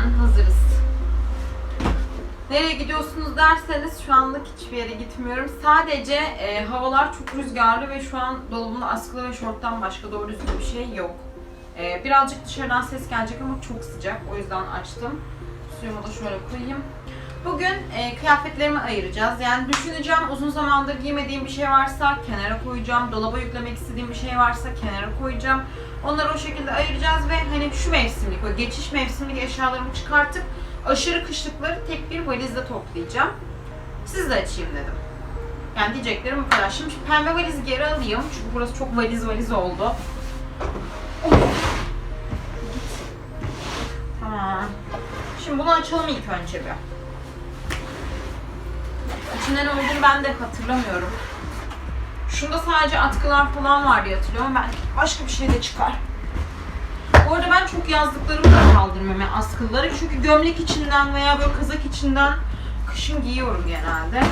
hemen hazırız. Nereye gidiyorsunuz derseniz şu anlık hiçbir yere gitmiyorum. Sadece e, havalar çok rüzgarlı ve şu an dolabımda askılı ve şorttan başka doğru düzgün bir şey yok. E, birazcık dışarıdan ses gelecek ama çok sıcak. O yüzden açtım. Suyumu da şöyle koyayım. Bugün e, kıyafetlerimi ayıracağız. Yani düşüneceğim uzun zamandır giymediğim bir şey varsa kenara koyacağım. Dolaba yüklemek istediğim bir şey varsa kenara koyacağım. Onları o şekilde ayıracağız ve hani şu mevsimlik, o geçiş mevsimlik eşyalarımı çıkartıp aşırı kışlıkları tek bir valizde toplayacağım. Siz de açayım dedim. Yani diyeceklerim bu kadar. Şimdi pembe valizi geri alayım. Çünkü burası çok valiz valiz oldu. Of. Tamam. Şimdi bunu açalım ilk önce bir. İçinde ne olduğunu ben de hatırlamıyorum. Şunda sadece atkılar falan var diye hatırlıyorum. Ben başka bir şey de çıkar. Bu arada ben çok yazdıklarımı da kaldırmam yani askıları. Çünkü gömlek içinden veya böyle kazak içinden kışın giyiyorum genelde.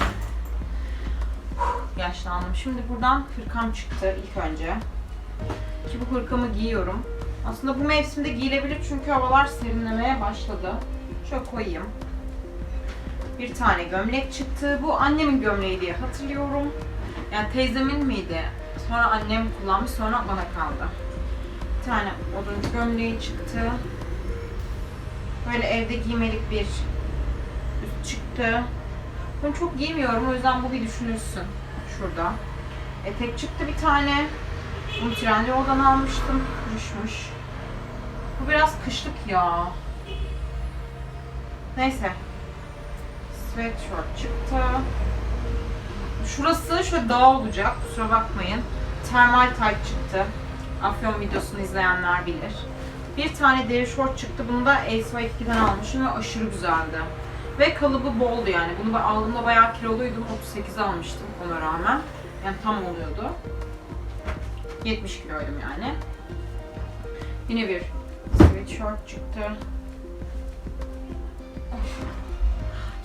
Huh, Yaşlandım. Şimdi buradan hırkam çıktı ilk önce. Ki bu hırkamı giyiyorum. Aslında bu mevsimde giyilebilir çünkü havalar serinlemeye başladı. Şöyle koyayım. Bir tane gömlek çıktı. Bu annemin gömleği diye hatırlıyorum. Yani teyzemin miydi? Sonra annem kullanmış, sonra bana kaldı. Bir tane oduncu gömleği çıktı. Böyle evde giymelik bir üst çıktı. Bunu çok giymiyorum o yüzden bu bir düşünülsün. Şurada. Etek çıktı bir tane. Bunu Trendyol'dan almıştım. Düşmüş. Bu biraz kışlık ya. Neyse. Sweatshirt çıktı. Şurası şöyle dağ olacak. Kusura bakmayın. Termal tayt çıktı. Afyon videosunu izleyenler bilir. Bir tane deri şort çıktı. Bunu da Ace 2'den almışım ve aşırı güzeldi. Ve kalıbı boldu yani. Bunu ben aldığımda bayağı kiloluydum. 38 almıştım ona rağmen. Yani tam oluyordu. 70 kiloydum yani. Yine bir sweatshirt çıktı.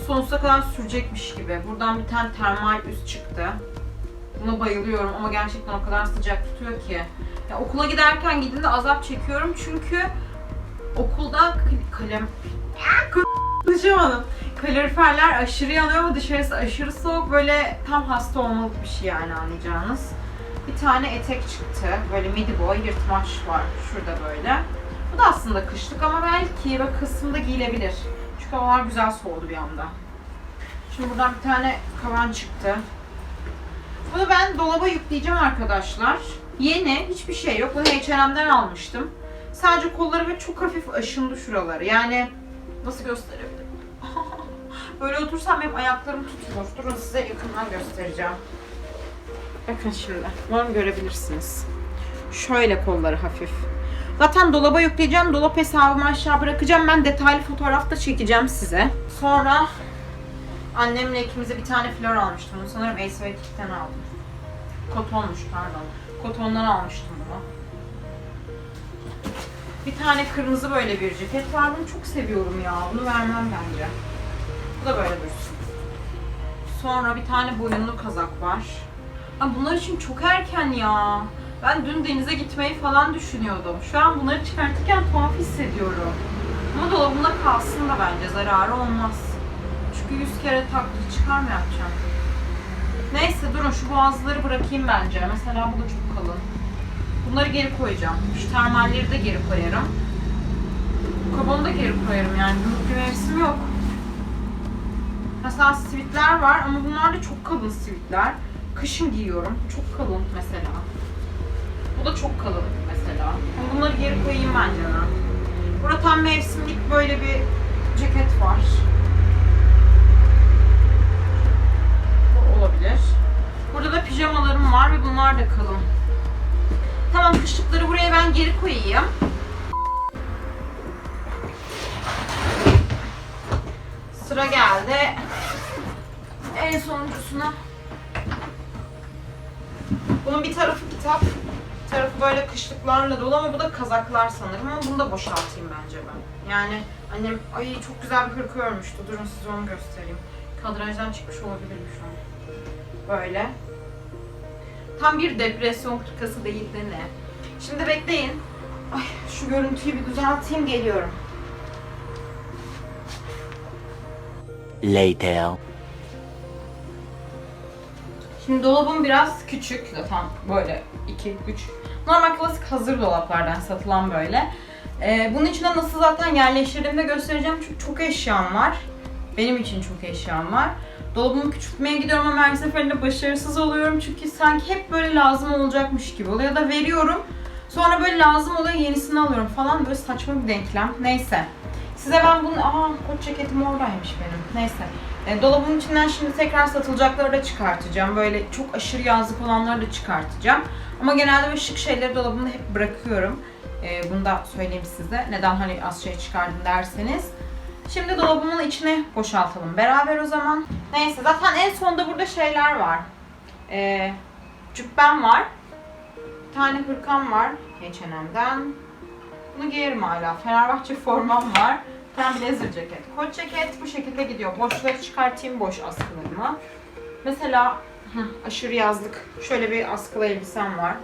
Sonsuza kadar sürecekmiş gibi. Buradan bir tane termal üst çıktı. Buna bayılıyorum ama gerçekten o kadar sıcak tutuyor ki. Ya okula giderken gidince azap çekiyorum çünkü okulda kal- kalem konuşamadım. Kaloriferler aşırı yanıyor ama dışarısı aşırı soğuk. Böyle tam hasta olmalık bir şey yani anlayacağınız. Bir tane etek çıktı. Böyle midi boy yırtmaç var şurada böyle. Bu da aslında kışlık ama belki böyle Kasım'da giyilebilir. Havalar güzel soğudu bir anda. Şimdi buradan bir tane kavan çıktı. Bunu ben dolaba yükleyeceğim arkadaşlar. Yeni, hiçbir şey yok. Bunu H&M'den almıştım. Sadece kolları ve çok hafif aşındı şuraları. Yani nasıl gösterebilirim? Böyle otursam benim ayaklarım tutulur. Durun size yakından göstereceğim. Bakın şimdi. Umarım görebilirsiniz. Şöyle kolları hafif. Zaten dolaba yükleyeceğim. Dolap hesabımı aşağı bırakacağım. Ben detaylı fotoğraf da çekeceğim size. Sonra annemle ikimize bir tane flor almıştım. Bunu sanırım Ace ve Kik'ten aldım. Kotonmuş pardon. Kotondan almıştım bunu. Bir tane kırmızı böyle bir ceket var. Bunu çok seviyorum ya. Bunu vermem bence. Bu da böyle dursun. Sonra bir tane boyunlu kazak var. Ama bunlar için çok erken ya. Ben dün denize gitmeyi falan düşünüyordum. Şu an bunları çıkartırken tuhaf hissediyorum. Ama dolabımda kalsın da bence zararı olmaz. Çünkü yüz kere taklit çıkar mı yapacağım? Neyse durun şu boğazları bırakayım bence. Mesela bu da çok kalın. Bunları geri koyacağım. Şu termalleri de geri koyarım. Bu kabanı da geri koyarım yani. Büyük bir mevsim yok. Mesela sivitler var ama bunlar da çok kalın sivitler. Kışın giyiyorum. Çok kalın mesela. Bu da çok kalın mesela. Ama bunları geri koyayım bence ben. Burada tam mevsimlik böyle bir ceket var. Bu olabilir. Burada da pijamalarım var ve bunlar da kalın. Tamam kışlıkları buraya ben geri koyayım. Sıra geldi. En sonuncusuna. Bunun bir tarafı kitap, tarafı böyle kışlıklarla dolu ama bu da kazaklar sanırım ama bunu da boşaltayım bence ben. Yani annem ay çok güzel bir hırka örmüştü. Durun size onu göstereyim. Kadrajdan çıkmış olabilir şu an. Böyle. Tam bir depresyon hırkası değil de ne. Şimdi bekleyin. Ay şu görüntüyü bir düzelteyim geliyorum. later. Şimdi dolabım biraz küçük zaten böyle 2 3 normal klasik hazır dolaplardan satılan böyle. Ee, bunun içine nasıl zaten yerleştirdiğimi de göstereceğim çünkü çok eşyam var. Benim için çok eşyam var. Dolabımı küçültmeye gidiyorum ama her seferinde başarısız oluyorum çünkü sanki hep böyle lazım olacakmış gibi oluyor ya da veriyorum. Sonra böyle lazım oluyor yenisini alıyorum falan böyle saçma bir denklem. Neyse. Size ben bunu... Aa kot ceketim oradaymış benim. Neyse. E, dolabın içinden şimdi tekrar satılacakları da çıkartacağım. Böyle çok aşırı yazlık olanları da çıkartacağım. Ama genelde böyle şık şeyleri dolabımda hep bırakıyorum. E, bunu da söyleyeyim size. Neden hani az şey çıkardın derseniz. Şimdi dolabımın içine boşaltalım beraber o zaman. Neyse zaten en sonda burada şeyler var. E, cübbem var. Bir tane hırkam var H&M'den. Bunu giyerim hala. Fenerbahçe formam var. Tane blazer ceket. Kot ceket bu şekilde gidiyor. Boşları çıkartayım boş askılarımı. Mesela aşırı yazlık şöyle bir askılı elbisem var.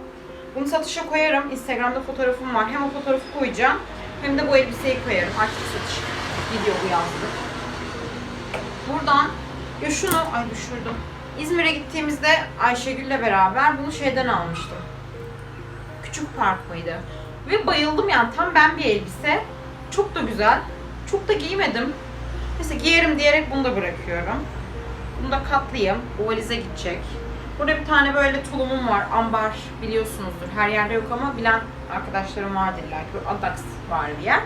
Bunu satışa koyarım. Instagram'da fotoğrafım var. Hem o fotoğrafı koyacağım hem de bu elbiseyi koyarım. Artık satış gidiyor bu yazlık. Buradan ya şunu ay düşürdüm. İzmir'e gittiğimizde Ayşegül'le beraber bunu şeyden almıştım. Küçük park mıydı? Ve bayıldım yani tam ben bir elbise. Çok da güzel. Çok da giymedim. Neyse giyerim diyerek bunu da bırakıyorum. Bunu da katlayayım. Bu valize gidecek. Burada bir tane böyle tulumum var. Ambar biliyorsunuzdur. Her yerde yok ama bilen arkadaşlarım vardır illa ki. Adax var bir yer.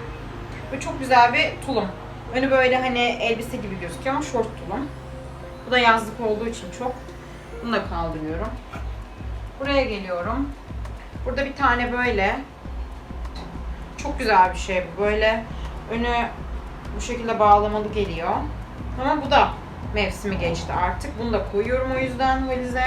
Ve çok güzel bir tulum. Önü böyle hani elbise gibi gözüküyor ama short tulum. Bu da yazlık olduğu için çok. Bunu da kaldırıyorum. Buraya geliyorum. Burada bir tane böyle çok güzel bir şey bu. Böyle önü bu şekilde bağlamalı geliyor. Ama bu da mevsimi geçti artık. Bunu da koyuyorum o yüzden valize.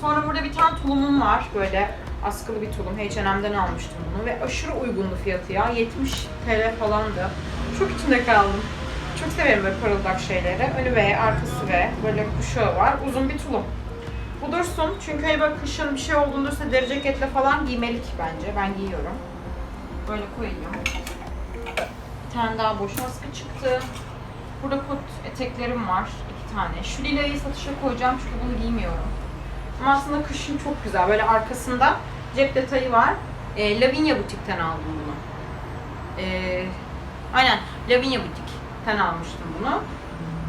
Sonra burada bir tane tulumum var. Böyle askılı bir tulum. H&M'den almıştım bunu ve aşırı uygundu fiyatı ya. 70 TL falandı. Çok içinde kaldım. Çok severim böyle parıldak şeyleri. Önü ve arkası ve böyle kuşağı var. Uzun bir tulum. Bu dursun çünkü hani böyle kışın bir şey olduğunda ise deri ceketle falan giymelik bence. Ben giyiyorum. Böyle koyayım. Bir tane daha boş askı çıktı. Burada kot eteklerim var. iki tane. Şu lilayı satışa koyacağım çünkü bunu giymiyorum. Ama aslında kışın çok güzel. Böyle arkasında cep detayı var. E, Lavinia Butik'ten aldım bunu. E, aynen Lavinia Butik'ten almıştım bunu.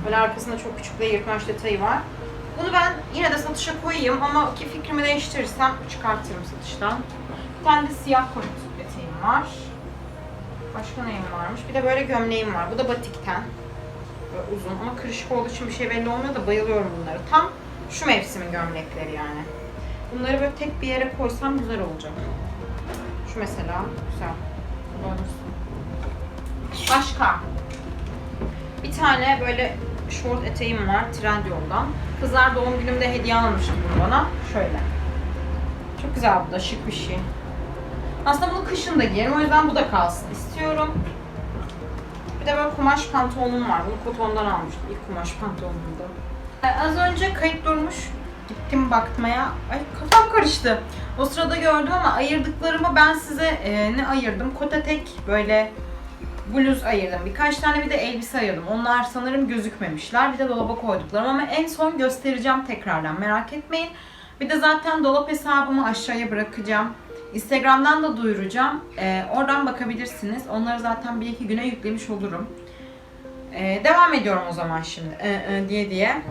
Böyle arkasında çok küçük bir yırtmaç detayı var. Bunu ben yine de satışa koyayım ama ki fikrimi değiştirirsem çıkartırım satıştan. Bir tane de siyah kot eteğim var. Başka neyim varmış? Bir de böyle gömleğim var. Bu da batikten. Böyle uzun ama kırışık olduğu için bir şey belli olmuyor da bayılıyorum bunları. Tam şu mevsimin gömlekleri yani. Bunları böyle tek bir yere koysam güzel olacak. Şu mesela güzel. Başka. Bir tane böyle short eteğim var Trendyol'dan. Kızlar doğum günümde hediye almıştı bunu bana. Şöyle. Çok güzel bu da şık bir şey. Aslında bunu kışın da giyerim o yüzden bu da kalsın istiyorum. Bir de böyle kumaş pantolonum var. Bunu kotondan almıştım. İlk kumaş pantolonumdu. Ee, Az önce kayıt durmuş. Gittim bakmaya. Ay kafam karıştı. O sırada gördüm ama ayırdıklarımı ben size e, ne ayırdım? Kot etek böyle bluz ayırdım. Birkaç tane bir de elbise ayırdım. Onlar sanırım gözükmemişler. Bir de dolaba koyduklarım ama en son göstereceğim tekrardan. Merak etmeyin. Bir de zaten dolap hesabımı aşağıya bırakacağım. Instagram'dan da duyuracağım. Ee, oradan bakabilirsiniz. Onları zaten bir iki güne yüklemiş olurum. Ee, devam ediyorum o zaman şimdi ee, ee, diye diye.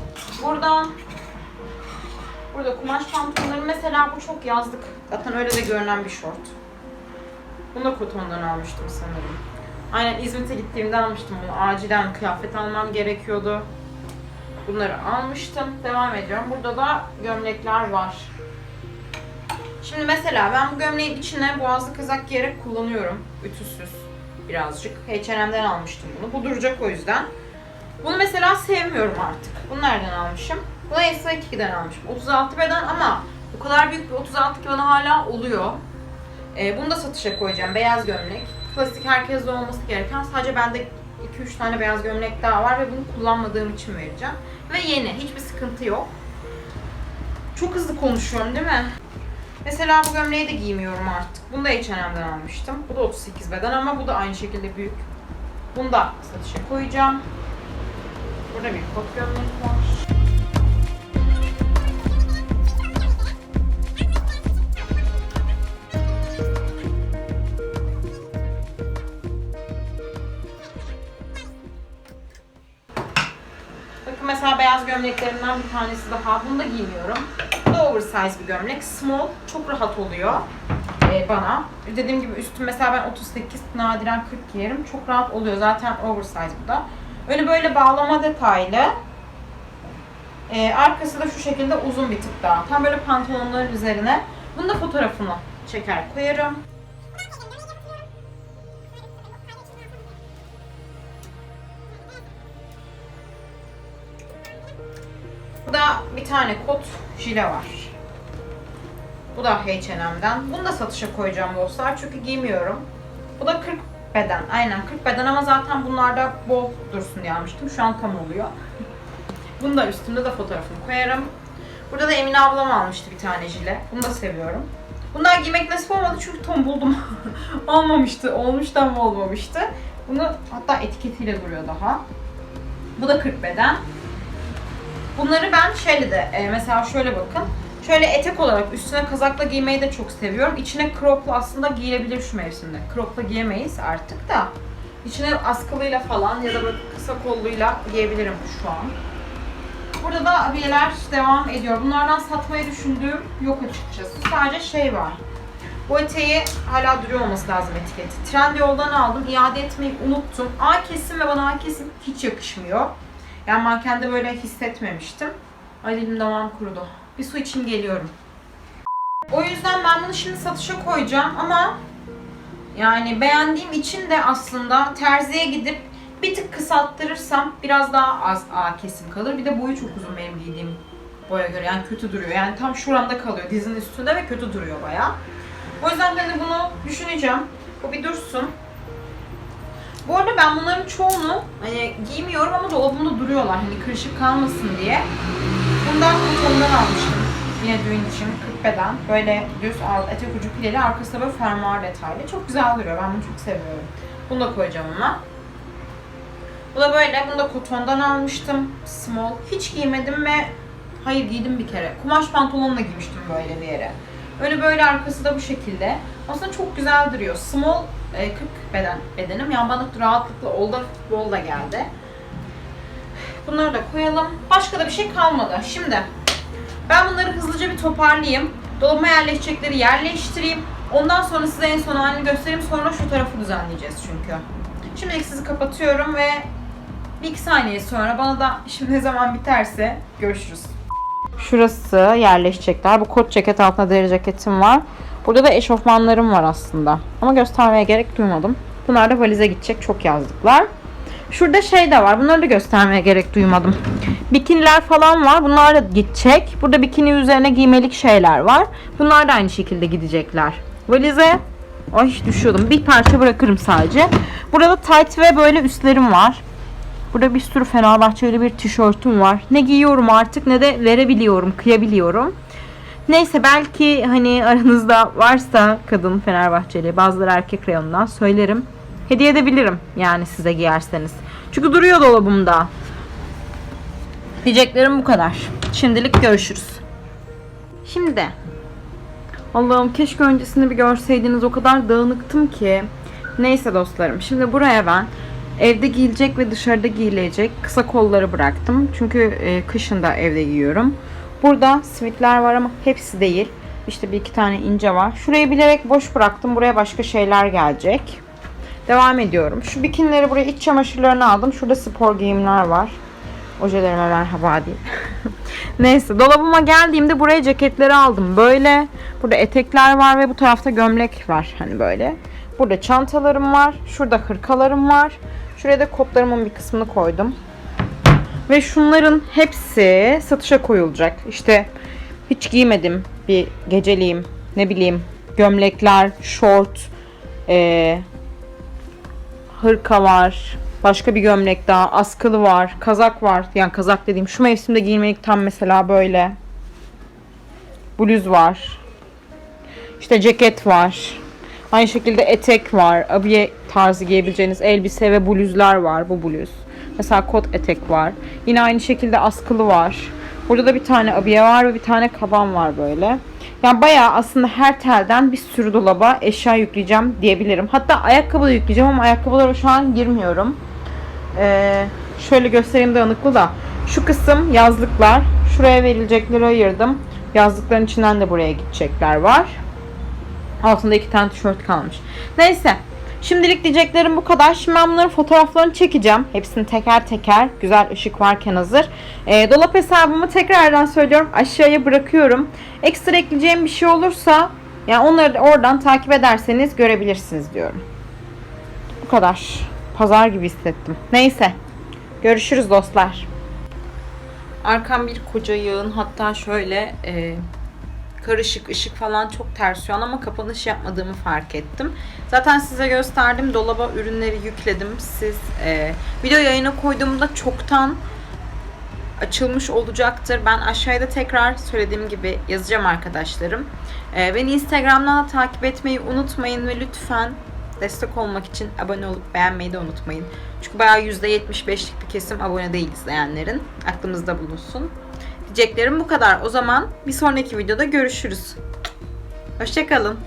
Buradan Burada kumaş pantolonlarım mesela bu çok yazlık. Zaten öyle de görünen bir şort. Bunu da kotondan almıştım sanırım. Aynen İzmit'e gittiğimde almıştım bunu. Acilen kıyafet almam gerekiyordu. Bunları almıştım. Devam ediyorum. Burada da gömlekler var. Şimdi mesela ben bu gömleğin içine boğazlı kazak giyerek kullanıyorum. Ütüsüz birazcık. H&M'den almıştım bunu. Bu duracak o yüzden. Bunu mesela sevmiyorum artık. Bunu nereden almışım? Bunu Esra 2'den almışım. 36 beden ama bu kadar büyük bir 36 ki bana hala oluyor. Ee, bunu da satışa koyacağım. Beyaz gömlek. Klasik herkeste olması gereken. Sadece bende 2-3 tane beyaz gömlek daha var ve bunu kullanmadığım için vereceğim. Ve yeni. Hiçbir sıkıntı yok. Çok hızlı konuşuyorum değil mi? Mesela bu gömleği de giymiyorum artık. Bunu da H&M'den almıştım. Bu da 38 beden ama bu da aynı şekilde büyük. Bunu da satışa koyacağım. Burada bir kot gömlek var. Bakın mesela beyaz gömleklerimden bir tanesi daha. Bunu da giymiyorum. Oversize bir gömlek. Small. Çok rahat oluyor e, bana. Dediğim gibi üstüm mesela ben 38, nadiren 40 giyerim. Çok rahat oluyor. Zaten oversize bu da. Önü böyle bağlama detaylı. E, arkası da şu şekilde uzun bir tık daha. Tam böyle pantolonların üzerine. Bunun da fotoğrafını çeker koyarım. Burada bir tane kot jile var. Bu da H&M'den. Bunu da satışa koyacağım dostlar çünkü giymiyorum. Bu da 40 beden. Aynen 40 beden ama zaten bunlarda bol dursun diye almıştım. Şu an tam oluyor. Bunu da üstümde de fotoğrafını koyarım. Burada da Emine ablam almıştı bir tane jile. Bunu da seviyorum. Bunlar giymek nasip olmadı çünkü tombuldum. Olmamıştı. Olmuştu ama olmamıştı. Bunu hatta etiketiyle duruyor daha. Bu da 40 beden. Bunları ben şöyle de e, mesela şöyle bakın. Şöyle etek olarak üstüne kazakla giymeyi de çok seviyorum. İçine cropla aslında giyilebilir şu mevsimde. Cropla giyemeyiz artık da. İçine askılıyla falan ya da böyle kısa kolluyla giyebilirim şu an. Burada da abiyeler devam ediyor. Bunlardan satmayı düşündüğüm yok açıkçası. Sadece şey var. Bu eteği hala duruyor olması lazım etiketi. Trendyol'dan aldım. iade etmeyi unuttum. A kesim ve bana A kesim hiç yakışmıyor. Yani mankende böyle hissetmemiştim. Ay dilim damağım kurudu. Bir su içeyim geliyorum. O yüzden ben bunu şimdi satışa koyacağım ama yani beğendiğim için de aslında terziye gidip bir tık kısalttırırsam biraz daha az A kesim kalır. Bir de boyu çok uzun benim giydiğim boya göre. Yani kötü duruyor. Yani tam şuramda kalıyor dizinin üstünde ve kötü duruyor bayağı. O yüzden de bunu düşüneceğim. Bu bir dursun. Bu arada ben bunların çoğunu hani giymiyorum ama dolabımda duruyorlar. Hani kırışık kalmasın diye. Bundan kutumdan almıştım. Yine düğün için 40 beden. Böyle düz al, etek ucu pileli. Arkasında böyle fermuar detaylı. Çok güzel duruyor. Ben bunu çok seviyorum. Bunu da koyacağım ona. Bu da böyle. Bunu da kotondan almıştım. Small. Hiç giymedim ve hayır giydim bir kere. Kumaş pantolonla giymiştim böyle bir yere. Öyle böyle arkası da bu şekilde. Aslında çok güzel duruyor. Small e, 40 beden bedenim. Yani bana rahatlıkla olda bol da geldi. Bunları da koyalım. Başka da bir şey kalmadı. Şimdi ben bunları hızlıca bir toparlayayım. Dolabıma yerleşecekleri yerleştireyim. Ondan sonra size en son halini göstereyim. Sonra şu tarafı düzenleyeceğiz çünkü. Şimdilik sizi kapatıyorum ve bir iki saniye sonra bana da şimdi ne zaman biterse görüşürüz. Şurası yerleşecekler. Bu kot ceket altında deri ceketim var. Burada da eşofmanlarım var aslında. Ama göstermeye gerek duymadım. Bunlar da valize gidecek. Çok yazdıklar. Şurada şey de var. Bunları da göstermeye gerek duymadım. Bikiniler falan var. Bunlar da gidecek. Burada bikini üzerine giymelik şeyler var. Bunlar da aynı şekilde gidecekler. Valize Ay düşüyordum. Bir parça bırakırım sadece. Burada tight ve böyle üstlerim var. Burada bir sürü Fenerbahçeli bir tişörtüm var. Ne giyiyorum artık ne de verebiliyorum, kıyabiliyorum. Neyse belki hani aranızda varsa kadın Fenerbahçeli, bazıları erkek reyonundan söylerim. Hediye edebilirim yani size giyerseniz. Çünkü duruyor dolabımda. Diyeceklerim bu kadar. Şimdilik görüşürüz. Şimdi Allah'ım keşke öncesinde bir görseydiniz o kadar dağınıktım ki. Neyse dostlarım şimdi buraya ben evde giyilecek ve dışarıda giyilecek kısa kolları bıraktım. Çünkü e, kışın da evde giyiyorum. Burada sivitler var ama hepsi değil. İşte bir iki tane ince var. Şurayı bilerek boş bıraktım. Buraya başka şeyler gelecek. Devam ediyorum. Şu bikinileri buraya iç çamaşırlarını aldım. Şurada spor giyimler var. Ojelerime merhaba diyeyim. Neyse dolabıma geldiğimde buraya ceketleri aldım. Böyle. Burada etekler var ve bu tarafta gömlek var. Hani böyle. Burada çantalarım var. Şurada hırkalarım var. Şuraya da kotlarımın bir kısmını koydum. Ve şunların hepsi satışa koyulacak. İşte hiç giymedim bir geceliğim. Ne bileyim gömlekler, şort, ee, hırka var. Başka bir gömlek daha. Askılı var. Kazak var. Yani kazak dediğim şu mevsimde giymelik tam mesela böyle. Bluz var. İşte ceket var. Aynı şekilde etek var. Abiye tarzı giyebileceğiniz elbise ve bluzlar var. Bu bluz. Mesela kot etek var. Yine aynı şekilde askılı var. Burada da bir tane abiye var ve bir tane kaban var böyle. Yani bayağı aslında her telden bir sürü dolaba eşya yükleyeceğim diyebilirim. Hatta ayakkabı da yükleyeceğim ama ayakkabılara şu an girmiyorum. Ee, şöyle göstereyim dağınıklı da. Şu kısım yazlıklar. Şuraya verilecekleri ayırdım. Yazlıkların içinden de buraya gidecekler var. Altında iki tane tişört kalmış. Neyse. Şimdilik diyeceklerim bu kadar. Şimdi ben bunların fotoğraflarını çekeceğim. Hepsini teker teker. Güzel ışık varken hazır. Ee, dolap hesabımı tekrardan söylüyorum. Aşağıya bırakıyorum. Ekstra ekleyeceğim bir şey olursa yani onları da oradan takip ederseniz görebilirsiniz diyorum. Bu kadar. Pazar gibi hissettim. Neyse. Görüşürüz dostlar. Arkam bir koca yığın hatta şöyle e, karışık ışık falan çok ters şu an ama kapanış yapmadığımı fark ettim. Zaten size gösterdim dolaba ürünleri yükledim. Siz e, video yayına koyduğumda çoktan açılmış olacaktır. Ben aşağıda tekrar söylediğim gibi yazacağım arkadaşlarım. E, beni Instagram'dan da takip etmeyi unutmayın ve lütfen destek olmak için abone olup beğenmeyi de unutmayın. Çünkü bayağı %75'lik bir kesim abone değil izleyenlerin. Aklımızda bulunsun. Diyeceklerim bu kadar. O zaman bir sonraki videoda görüşürüz. Hoşçakalın.